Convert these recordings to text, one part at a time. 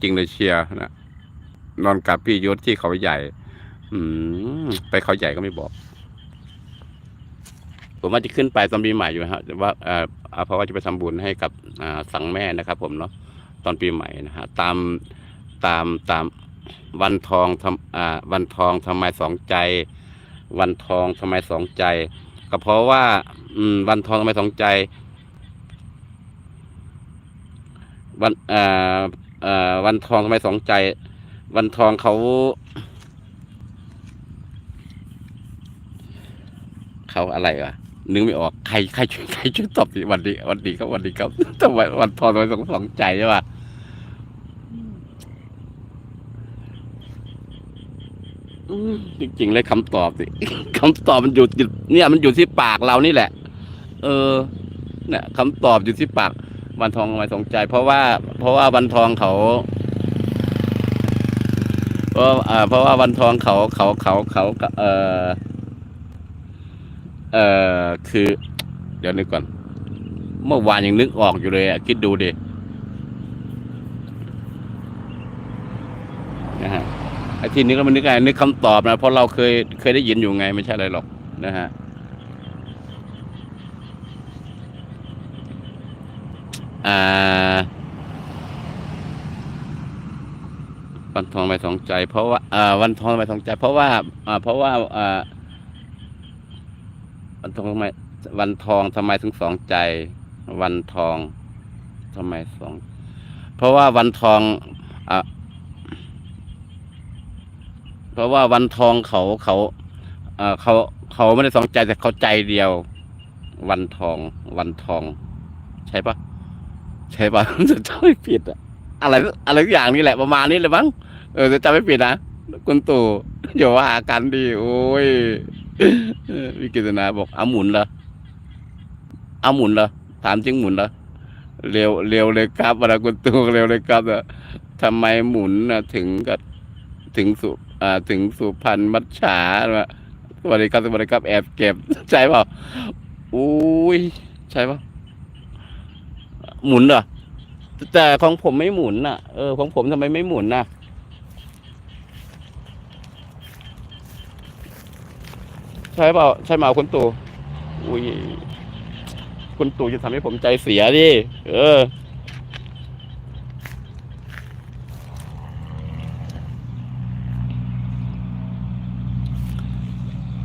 จริงเลยเชียร์นะนอนกับพี่ยศที่เขาใหญ่ อืมไปเขาใหญ่ก็ไม่บอก ผมว่าจะขึ้นไปตอนปีใหม่อยู่ฮะแต่ว่าเพราะว่าจะไปทำบุญให้กับสังแม่นะครับ ผมเนาะตอนปีใหม่นะฮะตามตามตามวันทองทำวันทองทำไมสองใจ วันทองทำไมสองใจ ก็เพราะว่า อืม วันทองทำไมสองใจ วันอ่อเอ่อ วันทองทำไมสองใจ วันทองเขาเขาอะไรวะนึกไม่ออกใครใครช่วยใครช่วยตอบสิวันดีวันดีครับวันดีครับทำไมวันทองทำไมสองสองใจใช่ปะจริงๆเลยคำตอบสิคำตอบมันอยู่เนี่ยมันอยู่ที่ปากเรานี่แหละ เออเนี่ยคำตอบอยู่ที่ปาก วันทองทำไมสนใจ เพราะว่า เพราะว่าวันทองเขาเพราะเพราะว่าวันทองเขาเขาเขาเขาเออเออคือ เดี๋ยวนึกก่อน เมื่อวานยังนึกออกอยู่เลยอะคิดดูดินะฮะไอ้ที่นึกแล้วมันนึกไงนึกคำตอบนะเพราะเราเคยเคยได้ยินอยู่ไงไม่ใช่อะไรหรอกนะฮะ อ่า วันทองไปสองใจ เพราะว่าอ่าวันทองไปสองใจ เพราะว่าอ่าเพราะว่าอ่าวันทองทำไมวันทองทำไมถึงสองใจ วันทองทำไมสอง เพราะว่าวันทองอ่าเพราะว่าวันทองเขาเขาอ่อเขาเขาไม่ได้สองใจแต่เขาใจเดียว วันทอง วันทอง ใช่ปะ ใช่ป่ะจะจำไม่ผิดอะอะไรอะไรสักอย่างนี่แหละประมาณนี้เลยมั้งเออจะจำไม่ผิดนะคุณตู่อย่าว่ากันดิโอ้ยวิกิตนาบอกเอาหมุนเหรอเอาหมุนเหรอถามจริงหมุนเหรอเร็วเร็วเลยครับเวลาคุณตู่เร็วเลยครับอะทำไมหมุนนะถึงกับถึงสุอ่าถึงสุพรรณมัจฉาอะสวัสดีครับสวัสดีครับแอบเก็บใช่เปล่าอุ้ยใช่เปล่า หมุนเหรอ แต่ของผมไม่หมุนน่ะ เออของผมทำไมไม่หมุนน่ะ ใช่เปล่าใช่เปล่าคุณตู่อุ้ยคุณตู่จะทำให้ผมใจเสียดิ เออ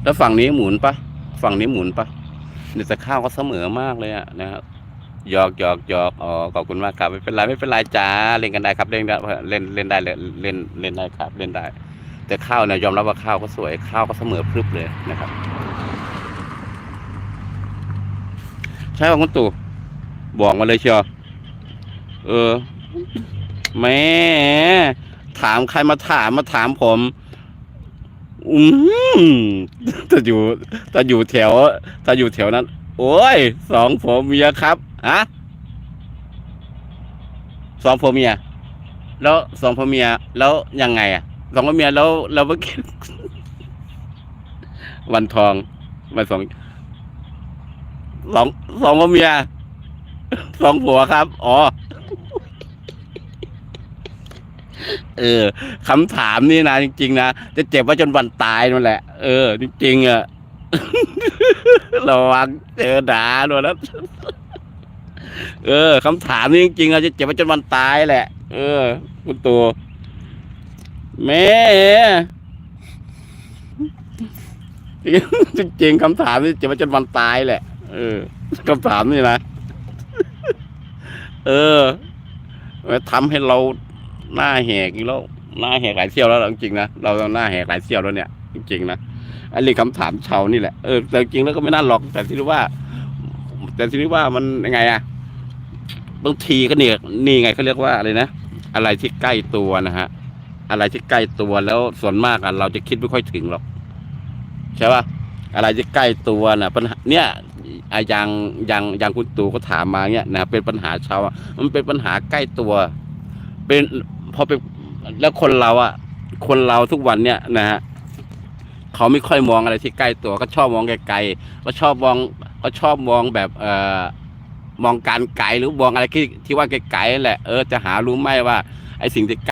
แล้วฝั่งนี้หมุนปะ ฝั่งนี้หมุนปะเนี่ยแต่ข้าวก็เสมอมากเลยอะนะครับ หยอกหยอกหยอกอ๋อขอบคุณมากครับไม่เป็นไรไม่เป็นไรจ้าเล่นกันได้ครับเล่นได้เล่นเล่นได้เลยเล่นเล่นได้ครับเล่นได้ แต่ข้าวเนี่ยยอมรับว่าข้าวก็สวยข้าวก็เสมอพรึบเลยนะครับ ใช่ป่ะคุณตู่บอกมาเลยเชียวเออแม่ถามใครมาถามมาถามผม อืมถ้าอยู่ถ้าอยู่แถว ถ้าอยู่แถวนั้น โอ้ยสองผัวเมียครับ ฮะสองผัวเมีย แล้วสองผัวเมีย แล้วยังไงอะสองผัวเมียแล้วแล้วเมื่อกี้วันทองวันสองสองสองผัวเมียสองผัวครับ อ๋อ เออคำถามนี่นะจริง ๆ นะจะเจ็บว่าจนวันตายนั่นแหละ เออ จริงๆอะระวังเจอด่าด้วยนะ เออคำถามนี้จริงๆเราจะเจ็บไปจนวันตายแหละ เออ คุณตัวแม่จริงๆคำถามนี้เจ็บไปจนวันตายแหละ เออคำถามนี่นะเออทำให้เราหน้าแหกอีกแล้วหน้าแหกหลายเที่ยวแล้วจริงๆนะเราหน้าแหกหลายเที่ยวแล้วเนี่ย จริงๆนะอันนี้คำถามชาวนี่แหละเออแต่จริงแล้วก็ไม่น่าหรอกแต่ที่รู้ว่า แต่ที่รู้ว่ามันยังไงอะ บางทีก็เนี่ยนี่ไงเขาเรียกว่าอะไรนะ อะไรที่ใกล้ตัวนะฮะ อะไรที่ใกล้ตัวแล้วส่วนมากอะเราจะคิดไม่ค่อยถึงหรอก ใช่ป่ะอะไรที่ใกล้ตัวนะปัญหาเนี่ยอย่างอย่างอย่างคุณตู่ก็ถามมาเนี่ยนะเป็นปัญหาชาวมันเป็นปัญหาใกล้ตัว เป็นพอเป็นแล้วคนเราอะคนเราทุกวันเนี่ยนะฮะเขาไม่ค่อยมองอะไรที่ใกล้ตัว ก็ชอบมองไกลๆก็ชอบมองก็ชอบมองแบบเอ่อ มองการไกลหรือมองอะไรที่ที่ว่าไกลๆแหละเออจะหารู้ไหมว่าไอ้สิ่งที่